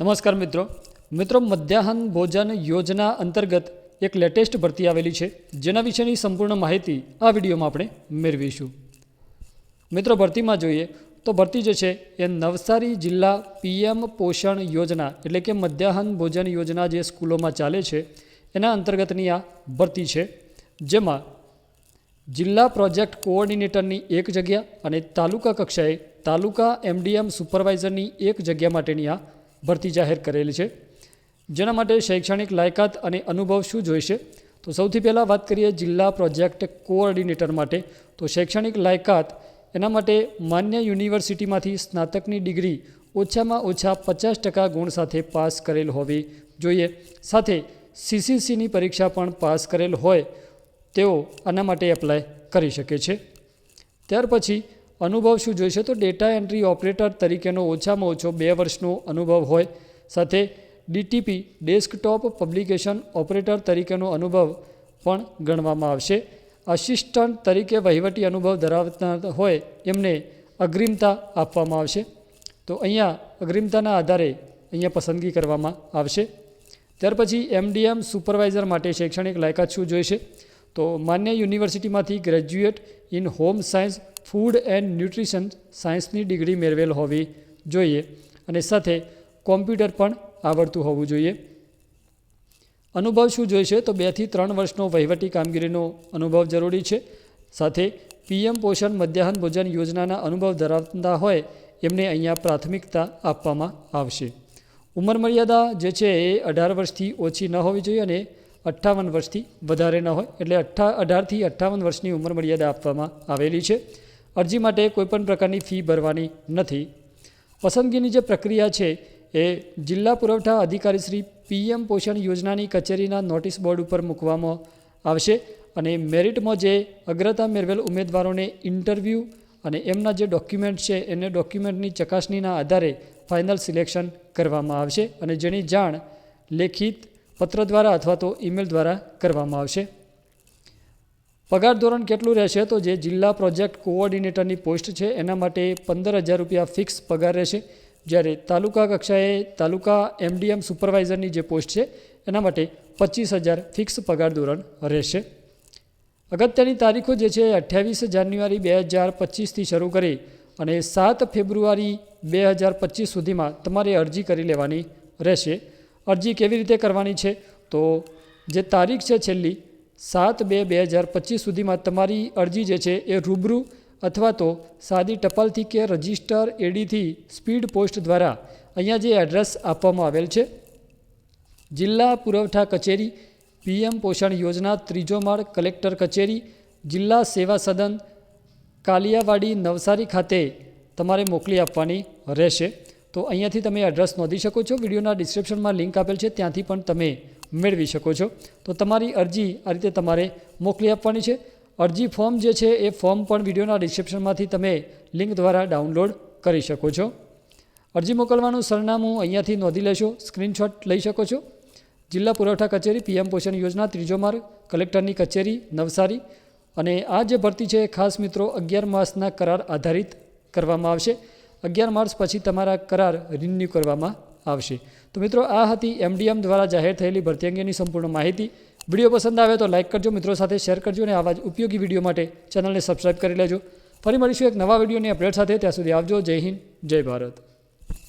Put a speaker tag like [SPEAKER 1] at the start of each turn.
[SPEAKER 1] નમસ્કાર મિત્રો. મિત્રો, મધ્યાહન ભોજન યોજના અંતર્ગત એક લેટેસ્ટ ભરતી આવેલી છે, જેના વિશેની સંપૂર્ણ માહિતી આ વિડીયોમાં આપણે મેળવીશું. મિત્રો, ભરતીમાં જોઈએ તો ભરતી જે છે, એ નવસારી જિલ્લા પીએમ પોષણ યોજના, એટલે કે મધ્યાહન ભોજન યોજના જે સ્કૂલોમાં ચાલે છે, એના અંતર્ગતની આ ભરતી છે, જેમાં જિલ્લા પ્રોજેક્ટ કોઓર્ડિનેટરની એક જગ્યા અને તાલુકા કક્ષાએ તાલુકા એમડીએમ સુપરવાઇઝરની એક જગ્યા માટેની આ ભરતી જાહેર કરેલી છે. જેના માટે શૈક્ષણિક લાયકાત અને અનુભવ શું જોઈશે? તો સૌથી પહેલાં વાત કરીએ જિલ્લા પ્રોજેક્ટ કોઓર્ડિનેટર માટે. તો શૈક્ષણિક લાયકાત એના માટે માન્ય યુનિવર્સિટીમાંથી સ્નાતકની ડિગ્રી ઓછામાં ઓછા પચાસ ટકા ગુણ સાથે પાસ કરેલ હોવી જોઈએ. સાથે સીસીસીની પરીક્ષા પણ પાસ કરેલ હોય તેઓ આના માટે એપ્લાય કરી શકે છે. ત્યાર પછી અનુભવ શું જોઈશે? તો ડેટા એન્ટ્રી ઓપરેટર તરીકેનો ઓછામાં ઓછો બે વર્ષનો અનુભવ હોય. સાથે ડીટીપી ડેસ્કટોપ પબ્લિકેશન ઓપરેટર તરીકેનો અનુભવ પણ ગણવામાં આવશે. આસિસ્ટન્ટ તરીકે વહીવટી અનુભવ ધરાવતા હોય એમને અગ્રિમતા આપવામાં આવશે. તો અહીંયા અગ્રિમતાના આધારે અહીંયા પસંદગી કરવામાં આવશે. ત્યાર પછી એમડીએમ સુપરવાઇઝર માટે શૈક્ષણિક લાયકાત શું જોઈશે? તો માન્ય યુનિવર્સિટીમાંથી graduate in home science, food and nutrition સાયન્સની ડિગ્રી મેળવેલ હોવી જોઈએ અને સાથે કોમ્પ્યુટર પણ આવડતું હોવું જોઈએ. અનુભવ શું જોઈશે? તો બેથી ત્રણ વર્ષનો વહીવટી કામગીરીનો અનુભવ જરૂરી છે. સાથે પીએમ પોષણ મધ્યાહન ભોજન યોજનાના અનુભવ ધરાવતા હોય એમને અહીંયા પ્રાથમિકતા આપવામાં આવશે. ઉંમર મર્યાદા જે છે એ અઢાર વર્ષથી ઓછી ન હોવી જોઈએ અને અઠ્ઠાવન વર્ષથી વધારે ન હોય, એટલે અઠ્ઠા અઢારથી અઠ્ઠાવન વર્ષની ઉંમર મર્યાદા આપવામાં આવેલી છે. અરજી માટે કોઈપણ પ્રકારની ફી ભરવાની નથી. પસંદગીની જે પ્રક્રિયા છે એ જિલ્લા પુરવઠા અધિકારી શ્રી પીએમ પોષણ યોજનાની કચેરીના નોટિસ બોર્ડ ઉપર મૂકવામાં આવશે અને મેરિટમાં જે અગ્રતા મેળવેલ ઉમેદવારોને ઇન્ટરવ્યૂ અને એમના જે ડોક્યુમેન્ટ છે, એને ડોક્યુમેન્ટની ચકાસણીના આધારે ફાઇનલ સિલેક્શન કરવામાં આવશે અને જેની જાણ લેખિત પત્ર દ્વારા અથવા તો ઈમેલ દ્વારા કરવામાં આવશે. પગાર ધોરણ કેટલું રહેશે? તો જે જિલ્લા પ્રોજેક્ટ કોઓર્ડિનેટરની પોસ્ટ છે, એના માટે પંદર હજાર રૂપિયા ફિક્સ પગાર રહેશે. જ્યારે તાલુકા કક્ષાએ તાલુકા એમડીએમ સુપરવાઇઝરની જે પોસ્ટ છે, એના માટે પચીસ હજાર ફિક્સ પગાર ધોરણ રહેશે. અગત્યની તારીખો જે છે, અઠ્યાવીસ જાન્યુઆરી બે હજાર પચીસથી શરૂ કરી અને સાત ફેબ્રુઆરી બે હજાર પચીસ સુધીમાં તમારે અરજી કરી લેવાની રહેશે. અરજી કેવી રીતે કરવાની છે? તો જે તારીખ છે છેલ્લી, સાત બે બે હજાર પચીસ સુધીમાં તમારી અરજી જે છે એ રૂબરૂ અથવા તો સાદી ટપાલથી કે રજિસ્ટર એડીથી સ્પીડ પોસ્ટ દ્વારા અહીંયા જે એડ્રેસ આપવામાં આવેલ છે, જિલ્લા પુરવઠા કચેરી, પીએમ પોષણ યોજના ત્રીજો માળ કલેક્ટર કચેરી, જિલ્લા સેવા સદન કાલિયાવાડી નવસારી ખાતે તમારે મોકલી આપવાની રહેશે. તો અહીંયાથી તમે એડ્રેસ નોંધી શકો છો. વિડીયોના ડિસ્ક્રિપ્શનમાં લિંક આપેલ છે. ત્યાંથી પણ તમે મેળવી શકો છો. તો તમારી અરજી આ રીતે તમારે મોકલી આપવાની છે. અરજી ફોર્મ જે છે એ ફોર્મ પણ વિડીયોના ડિસ્ક્રિપ્શનમાંથી તમે લિંક દ્વારા ડાઉનલોડ કરી શકો છો. અરજી મોકલવાનું સરનામું અહીંયાથી નોંધી લેશો. સ્ક્રીનશોટ લઈ શકો છો. જિલ્લા પુરવઠા કચેરી પીએમ પોષણ યોજના, ત્રીજો માર્ગ, કલેક્ટરની કચેરી, નવસારી. અને આ જે ભરતી છે ખાસ મિત્રો અગિયાર માસના કરાર આધારિત કરવામાં આવશે. અગિયાર માર્ચ પછી તમારા કરાર રિન્યૂ કરવામાં આવશે. તો મિત્રો, આ હતી એમડીએમ દ્વારા જાહેર થયેલી ભરતી અંગેની સંપૂર્ણ માહિતી. વીડિયો પસંદ આવે તો લાઇક કરજો, મિત્રો સાથે શેર કરજો અને આવા જ ઉપયોગી વીડિયો માટે ચેનલને સબસ્ક્રાઈબ કરી લેજો. ફરી મળીશું એક નવા વિડીયોની અપડેટ સાથે. ત્યાં સુધી આવજો. જય હિન્દ, જય ભારત.